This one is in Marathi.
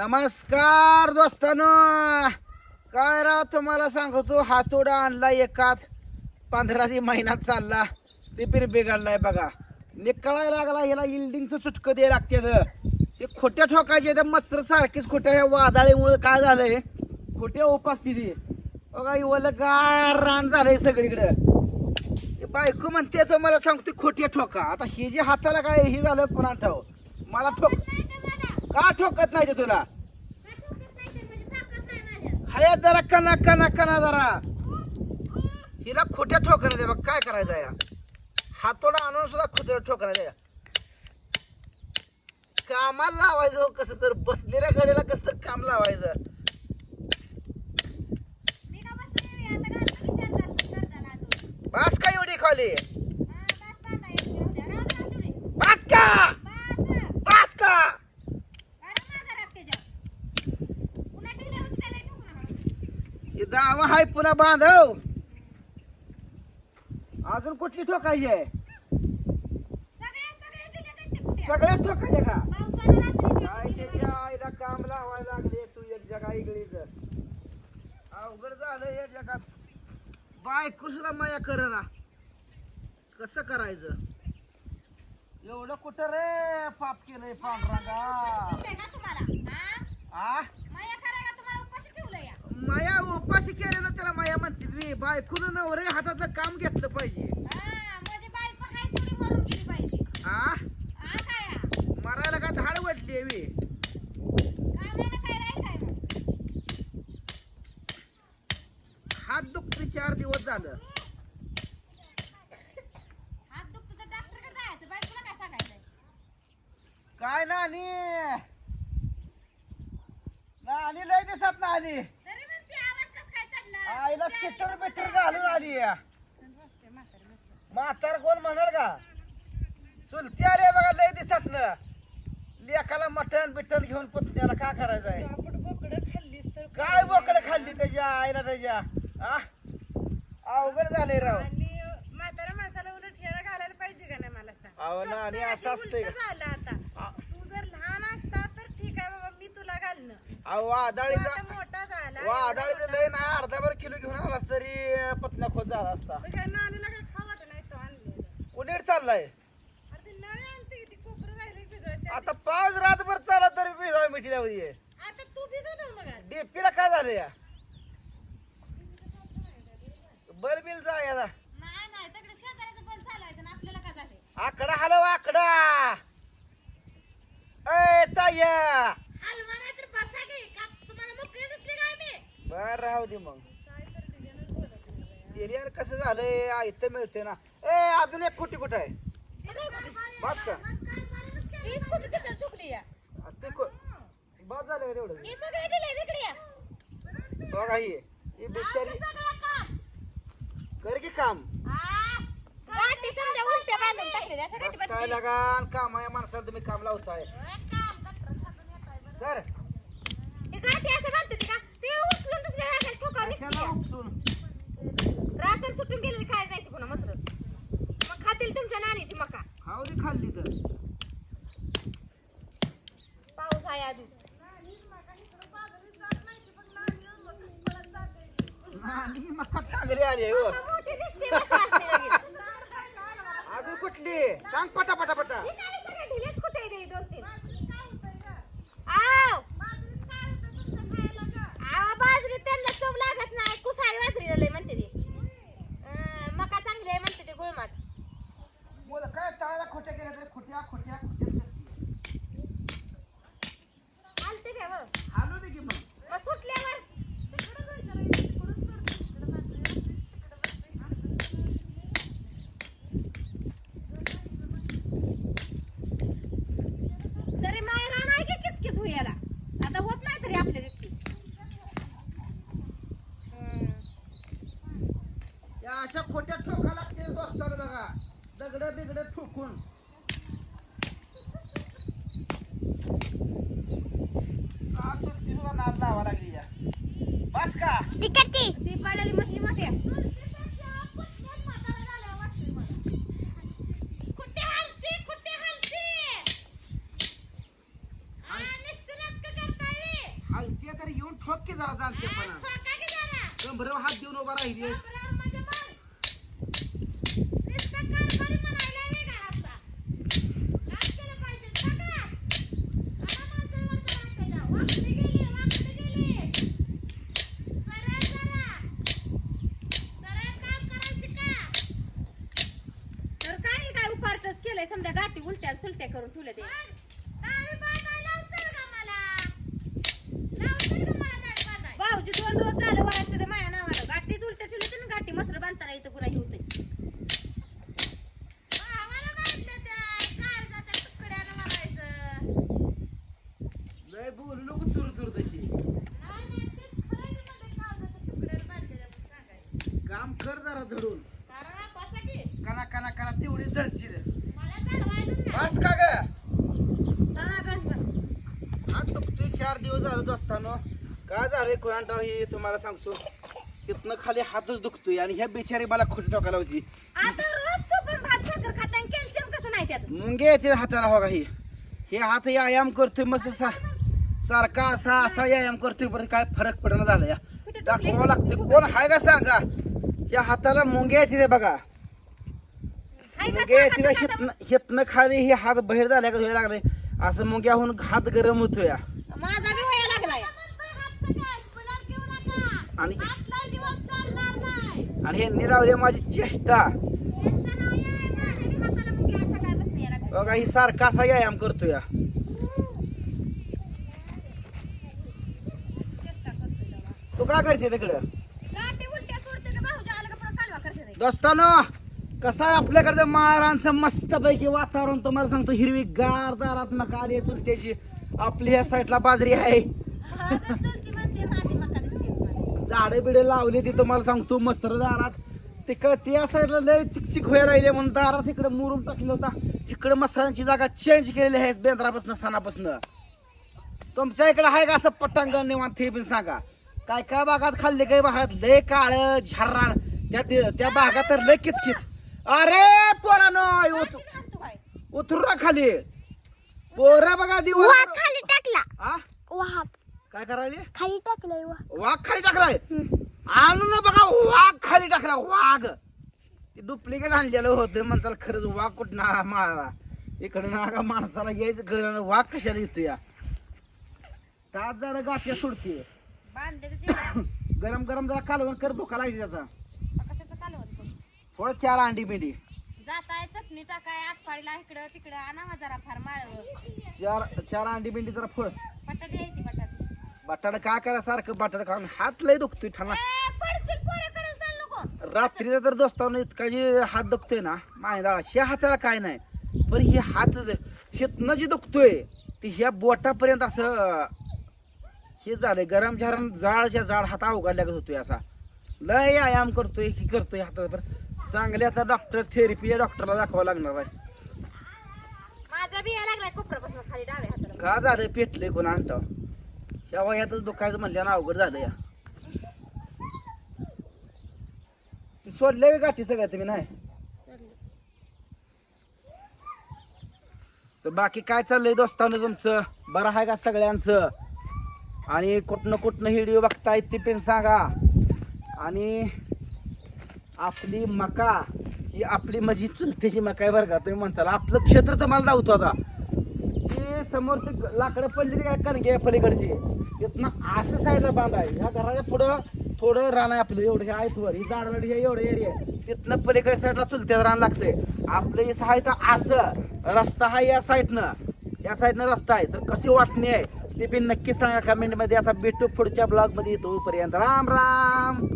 नमस्कार दोस्तानो. काय राव तुम्हाला सांगतो हातोडा आणला एकात. पंधरा ते महिन्यात चालला. ते पिर बिघडलाय बघा. निकळायला लागला याला इल्डिंगचं चुटकं द्यायला लागते ते खोट्या ठोकायचे तर मस्त सारखीच खोट्या ह्या वादळीमुळे काय झालंय? खोट्या उपस्थिती बघा इवलं गार रान झालंय सगळीकडं. ते बायको म्हणते तर मला सांगतो खोट्या ठोका. आता हे जे हाताला काय हे झालं कोणा ठाव मला ठोक का ठोकत नाही ते तुला? हया जरा कना कना कना जरा. हिला खोट्या ठोकणं दे बघ काय करायचं या? हातोडा आणून सुद्धा खोट्या ठोकणं द्या कामाला लावायचं हो कसं तर बसलेल्या गाडीला कसं तर काम लावायचं. बास का एवढी खाली? बास का बास का हे हाय पुन्हा बांधव. अजून कुठली ठोकायची आहे? सगळ्याच ठोकायच्या का? काय त्याच्या आईला काम लावायला लागले तू एक जगा इकडीच अवघड झालं या जगात. बायको सुद्धा माया करना. कसं करायचं? एवढं कुठं रे? पाप केलंय पांढरांगा आ? माया उपाशी केलेलं त्याला माया म्हणते मी बायकोनं नवरे हातातलं काम घेतलं पाहिजे. आ? मरायला का धाड वाटली मी हात दुखते चार दिवस झालं. काय ना आणि लय दिसत ना आली स्केटर बिटर घालून आली या. म्हातार कोण म्हणाल का? चुलती आले बघा लय दिसत ना लेखाला मटण बिटन घेऊन पुतण्याला का करायचं आहे काय बोकड खाल्ली त्याच्या आईला त्याच्या? आ? अवघड झालंय राव. म्हाताऱ्या माणसाला उलट फेरा घालायला पाहिजे का नाही मला सांग? अहो ना आणि असं असतंय. उलटं झालं आता आ- तू जर लहान असता तर ठीक आहे बाबा मी तुला घालणं अहो तू वादळीचा मोठा झाला वादळीचं लय ना अर्धाभर किलो घेऊन आला तरी पत्ना खोत झाला असता. तर काय नानीला काय खावा का नाही तो आणलेलं. कुणीड चाललाय. अरे ते नळे आणते की ती कोपरं राहिले भिजवायचे आता पाच रातभर चालला तरी भिजावी मिठी लावली आता तू भिजव ना मग आज. डीपीला काय झालं या? बल बिल जा याला. नाही नाही तिकडे शेजाऱ्याचं बल चालवायचं ना आपल्याला काय झालंय? आकडा हलव आकडा. ए ताया हलवा नाही तर बसा की का तुम्हाला मोकळे दिसले काय मी बर राहू दे मग. दिल्यावर कसं झालंय? आयतं मिळते ना. ए अजून एक खोटी कुठं आहे? बस का? तीच कुठे तिकडे चुकली या. आ, ते को- बस झालं का तेवढं? हे सगळे दिले तिकडे या. बघा ही. ही बिचारी कर की काम? गाठी समजा उलट्या बांधून टाकले अशा गाठी बस काय लागा काम आहे माणसाला तुम्ही काम लावताय. कर हे गाठी अशा बांधते ते का ते उचलून दुसऱ्या रासात ठोकावं कशाला निघते उपसून रासात सुटून गेलेली काय नाही पुन्हा मसर मग खातील तुमच्या नानीची मका खाऊ दे खाल्ली तर पाऊस आहे आधी आणि मका चांगली आली आहे, हो. मोठी दिसते बस असते लगेच. अजून कुठली? सांग पटा पटा. पटा हे काय सगळे ढिलेच कुठे आहे दोन तीन आव! आवा बाजरी त्यांना चव लागत नाही कुसारी बाजरी लय म्हणते ती अं, मका चांगली आहे म्हणते ते गुळमात बोल काय ताळाला खोट्या केल्या तर खोट्या खोट्या खोट्या आलते काय बघ हालू दे की मग मग सुटल्यावर तरी मायरा नाही की किचकिच होईला आता होत नाही तरी आपल्या व्यक्ती या अशा खोट्या ठोका लागतील दोस्ताला बघा दगड आज सुट्टी सुद्धा नाद लावा लागली या. बस का? ती पाडाली मछली मोठ्या ठोक की जरा जाणते हा, पण ठोका की जरा. कंबरवर हात देऊन उभा राहिली बरोबर म्हणजे मग. नुसतं कारभारी म्हणायला वेगळा आपला. काम केलं पाहिजे. ठोका. आता माणसावर जरा हात वाकडे गेले, वाकडे गेले. सरळ जरा. सरळ काम करायचं शिका. तर काय नाही काय उपारच केलंय समजा गाठी उलट्या सुलट्या करून ठेवल्या ते दाढी बांधायला लावचाल का मला? लावचाल का मला दाढी बांधायला? भाऊजी दोन रोज झालं वरायचं ते माया नावाला गाठीच उलट्या ठेवल्या तर गाठी मसर बांधताना इथं तुकड्यानं म्हणायचं. लय बोलू नको चुरू चुरू तशी. काम कर जरा धडून. कना कना कना तेवढी जळशील. बस का ग? बस बस आज दुखतोय चार दिवस झालं दोस्तानो झालंय हे तुम्हाला सांगतो. तिथनं खाली हातच दुखतोय आणि ह्या बिचारी मला खोटी टोकायला होती. मुंगे येते हाताला हो का ही? हे हात व्यायाम करतोय मस्त सा सारखा असा असा व्यायाम करतोय परत काय फरक पडणं झालं या. दाखवावं लागतं कोण हाय का सांगा? या हाताला मुंगे येते बघा. मुंगे सांगा तर हितनं हितनं खाली हे हात बाहेर झाल्या का धुवायला लागले असं मुंग्याहून हात गरम होतोय या. आता माझा बी व्हायला लागलाय म्हणतोय हात नका. आणि. आणि ह्यांनी लावली माझी चेष्टा मुंग्या. बघा ही सारखा असा व्यायाम करतोय या. तू करते तिकडं का करते ते. दोस्तानो कसं आहे आपल्याकडचं माळरांचं मस्तपैकी वातावरण तुम्हाला सांगतो हिरवी गार दारात नका आली चुलत्याची. आपली ह्या साईडला बाजरी आहे. झाडे बिडे लावली ती तुम्हाला सांगतो मस्त दारात. तिकडं त्या साईडला लय चिकचिक व्हायला लागले म्हणून दारात इकडे मुरून टाकलं होता. इकडे मसरांची जागा चेंज केलेली आहे बेंद्रापासून सणापासून. तुमच्या इकडे आहे का असं पटांगण निवांत ते पण सांगा. काय काय भागात खाल्ले काही भागात लय काळ झर्राण त्या त्या भागात तर लय किचकिच. अरे पोरानो? उतरू ना खाली. पोरं बघा दिवस खाली टाकला. आ? वाघ. काय करायले? खाली टाकलाय वाघ. वाघ खाली टाकलाय? आणू ना बघा वाघ खाली टाकला वाघ. ते डुप्लिकेट आणलेलं होतं म्हणताल खरंच वाघ कुठं ना माळाला? इकडे ना का माणसाला यायचं कळलं ना वाघ कशाला येतो या तास जरा गाठ्या सोडते. बांधले तर जेवण. गरम गरम जरा कालवण कर धोका लागली त्याचा? थोडं चार अंडी बिंडी. जाताय चटणी टाकाय आटपाडीला इकडं तिकडं आणावा जरा फार माळ. चार चार अंडी बिंडी जरा फळ बटाटे यायची बटाटे. बटाटा काय करा सारखं? बटाटा खाऊन हात लय दुखतोय ठाणा. ए, पडशील पोराकडे चाल नको. रात्रीचा तर दोस्तावनं इतका जे हात दुखतोय ना माहिती ह्या हाताला काय नाही. पण हे हात हितनं जे दुखतोय ते ह्या बोटापर्यंत असं हे झालंय गरम झारण जाळच्या जाळ हात अवघडल्यागत होतोय असा. लय व्यायाम करतोय की करतोय पण चांगले आता डॉक्टर थेरपी डॉक्टरला दाखवावं लागणार आहे. माझा बी यायला लागलाय कोपऱ्यापासून खाली डाव्या हाताला. का झालं पेटलंय कोण आणतो? त्या वयातच दुखायचं म्हणल्यानं अवघड झालं या. ती सोडले गाठी सगळ्या तुम्ही नाही? तर बाकी काय चाललंय दोस्तानं तुमचं? बरं आहे का सगळ्यांचं? आणि कुठनं कुठनं व्हिडिओ बघतायत ते पण सांगा. आणि आपली मका ही आपली माझी चुलतेची मका आहे बरं का. तुम्ही माणसाला आपलं क्षेत्र तर मला दावतो आता. ते समोरचे लाकडं पडलेली काय कणगे पलीकडची? तिथनं असं साईडला बांध आहे. ह्या घराच्या पुढं थोडं रान आहे आपलं एवढं हे आहेत वर ही झाड हे एवढं एरिया तिथनं पलीकडे साईडला चुलत्यात रान लागते आपलं हे सहाय तर असं. रस्ता आहे या साईडनं. या साईडनं रस्ता आहे. तर कशी वाटणी आहे ते बी नक्की सांगा कमेंटमध्ये आता भेटू पुढच्या ब्लॉगमध्ये येतो पर्यंत राम राम!